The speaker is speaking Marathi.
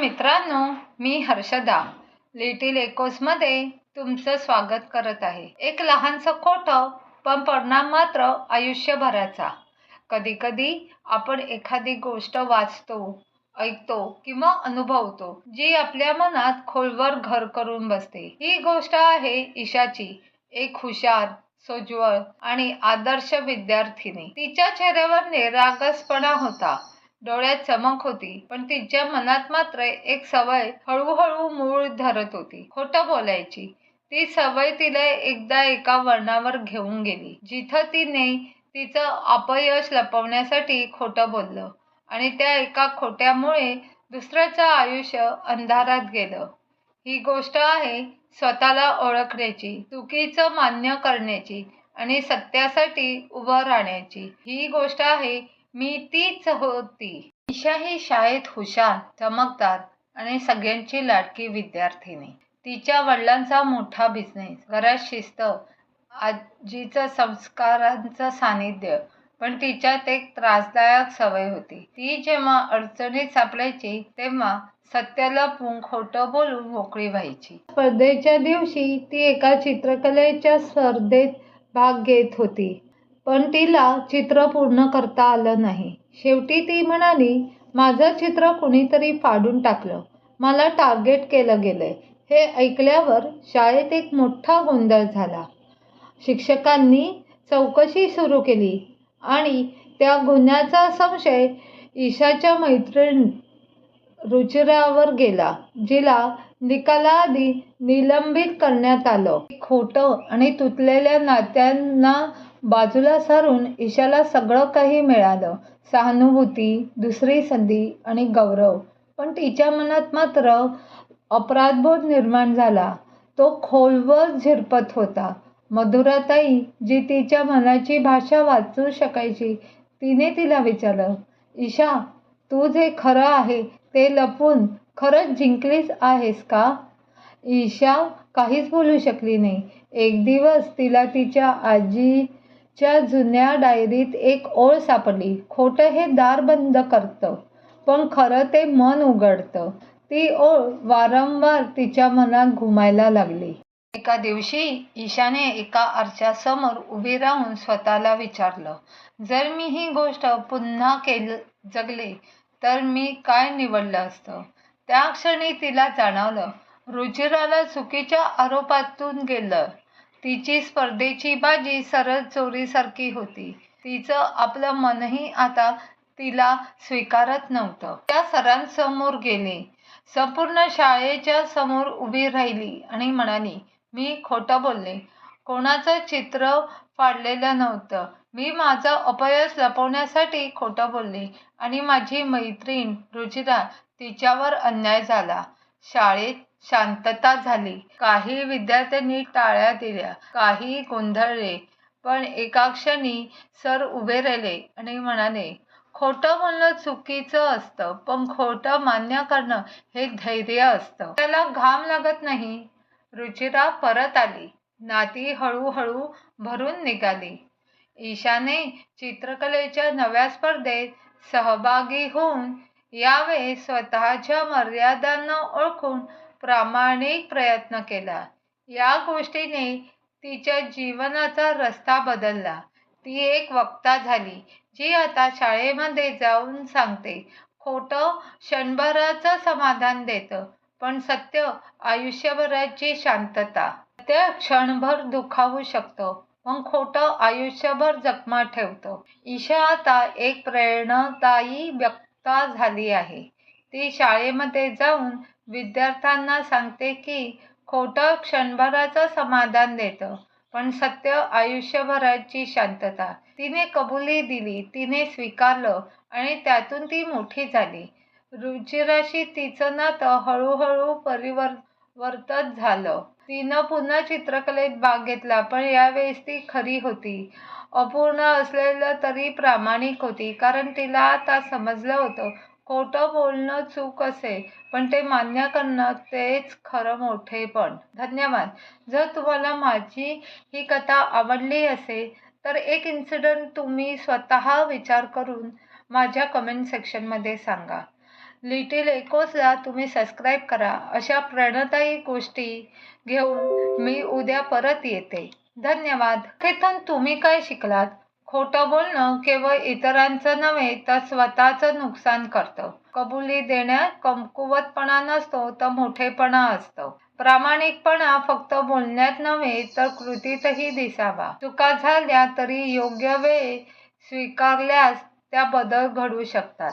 मित्रांनो मी हर्षदा लिटिल एकोसमध्ये तुमचं स्वागत करत आहे. एक लहानसं खोटं पण परिणाम मात्र आयुष्यभराचा. कधीकधी आपण एखादी गोष्ट वाचतो ऐकतो किंवा अनुभवतो जी आपल्या मनात खोलवर घर करून बसते. ही गोष्ट आहे ईशाची. एक हुशार सोज्वळ आणि आदर्श विद्यार्थिनी. तिच्या चेहऱ्यावर निरागसपणा होता. डोळ्यात चमक होती पण तिच्या मनात मात्र एक सवय हळूहळू मूळ धरत होती. खोटं बोलायची. ती सवय तिला एकदा एका वळणावर घेऊन गेली जिथं तिने तिचं अपयश लपवण्यासाठी खोटं बोललं आणि त्या एका खोट्यामुळे दुसऱ्याचं आयुष्य अंधारात गेलं. ही गोष्ट आहे स्वतःला ओळखण्याची चुकीचं मान्य करण्याची आणि सत्यासाठी उभं राहण्याची. ही गोष्ट आहे मी तीच होती. ईशा ही शाळेत हुशार चमकदार आणि सगळ्यांची लाडकी विद्यार्थिनी. तिच्या वडिलांचा मोठा बिझनेस घरात शिस्त आजीचं संस्कारांचं सानिध्य पण तिच्यात एक त्रासदायक सवय होती. ती जेव्हा अडचणीत सापडायची तेव्हा सत्याला पुंग खोटं बोलून मोकळी व्हायची. स्पर्धेच्या दिवशी ती एका चित्रकलेच्या स्पर्धेत भाग घेत होती. पण तिला चित्र पूर्ण करता आलं नाही. शेवटी ती म्हणाली माझं चित्र कुणीतरी फाडून टाकलं. मला टार्गेट केलं गेलंय. हे ऐकल्यावर शाळेत एक मोठा गोंधळ झाला. शिक्षकांनी चौकशी सुरू केली आणि त्या गुन्ह्याचा संशय ईशाच्या मैत्रीण रुचिरावर गेला जिला निकालाआधी निलंबित करण्यात आलं. खोटं आणि तुटलेल्या नात्यांना बाजूला सारून ईशाला सगळं काही मिळालं. सहानुभूती दुसरी संधी आणि गौरव. पण तिच्या मनात मात्र अपराधबोध निर्माण झाला. तो खोलवर झिरपत होता. मधुराताई जी तिच्या मनाची भाषा वाचू शकायची तिने तिला विचारलं ईशा तू जे खरं आहे ते लपून खरंच जिंकलीच आहेस का? ईशा काहीच बोलू शकली नाही. एक दिवस तिला तिच्या आजी च्या जुन्या डायरीत एक ओळ सापडली. खोटं हे दार बंद करतं पण खरं ते मन उघडतं. ती ओळ वारंवार तिच्या मनात घुमायला लागली. एका दिवशी ईशाने एका आरशासमोर उभी राहून स्वतःला विचारलं जर मी ही गोष्ट पुन्हा केल जगले तर मी काय निवडलं असतं? त्या क्षणी तिला जाणवलं रुचिराला चुकीच्या आरोपातून गेलं. तिची स्पर्धेची बाजी सरळ चोरीसारखी होती. तिचं आपलं मनही आता तिला स्वीकारत नव्हतं. त्या सरांसमोर गेले. संपूर्ण शाळेच्या समोर उभी राहिली आणि म्हणाली मी खोटं बोलले. कोणाचं चित्र फाडलेलं नव्हतं. मी माझं अपयश लपवण्यासाठी खोटं बोलले आणि माझी मैत्रीण रुचिरा तिच्यावर अन्याय झाला. शाळेत शांतता झाली. काही विद्यार्थ्यांनी टाळ्या दिल्या काही गोंधळले पण एका क्षणी सर उभे राहिले आणि म्हणाले खोटं बोलणं चुकीचं असतं पण खोटं मान्य करणं हे धैर्य असतं. त्याला घाम लागत नाही. रुचिरा परत आली. नाती हळूहळू भरून निघाली. ईशाने चित्रकलेच्या नव्या स्पर्धेत सहभागी होऊन यावेळी स्वतःच्या मर्यादांना ओळखून प्रामाणिक प्रयत्न केला. या गोष्टीने तिच्या जीवनाचा रस्ता बदलला. ती एक वक्ता झाली जी आता शाळेमध्ये जाऊन सांगते खोटं क्षणभराचं समाधान देतं पण सत्य आयुष्यभराची शांतता. सत्य क्षणभर दुखावू शकतं मग खोटं आयुष्यभर जखमा ठेवतं. ईशा आता एक प्रेरणादायी व्यक्ता झाली आहे. ती शाळेमध्ये जाऊन विद्यार्थ्यांना सांगते की खोटं क्षणभराचं समाधान देतं पण सत्य आयुष्यभराची शांतता. तिने कबुली दिली तिने स्वीकारलं आणि त्यातून ती मोठी झाली. रुचिराशी तिचं नातं हळूहळू परिवर्तन झालं. तिनं पुन्हा चित्रकलेत भाग घेतला पण यावेळेस ती खरी होती. अपूर्ण असलेलं तरी प्रामाणिक होती कारण तिला आता समजलं होतं खोटं बोलणं चूक असे पण ते मान्य करणं तेच खरं मोठेपण धन्यवाद. जर तुम्हाला माझी ही कथा आवडली असेल तर एक इन्सिडंट तुम्ही स्वतः विचार करून माझ्या कमेंट सेक्शनमध्ये सांगा. लिटिल एकोसला तुम्ही सबस्क्राईब करा. अशा प्रेरणादायी गोष्टी घेऊन मी उद्या परत येते. धन्यवाद. कथेतून तुम्ही काय शिकलात? खोटं बोलणं केवळ इतरांचं नव्हे तर स्वतःचं नुकसान करतं. कबुली देण्यात कमकुवतपणा नसतो तर मोठेपणा असतो. प्रामाणिकपणा फक्त बोलण्यात नव्हे तर कृतीतही दिसावा. चुका झाल्या तरी योग्य वेळी स्वीकारल्यास त्या बदल घडू शकतात.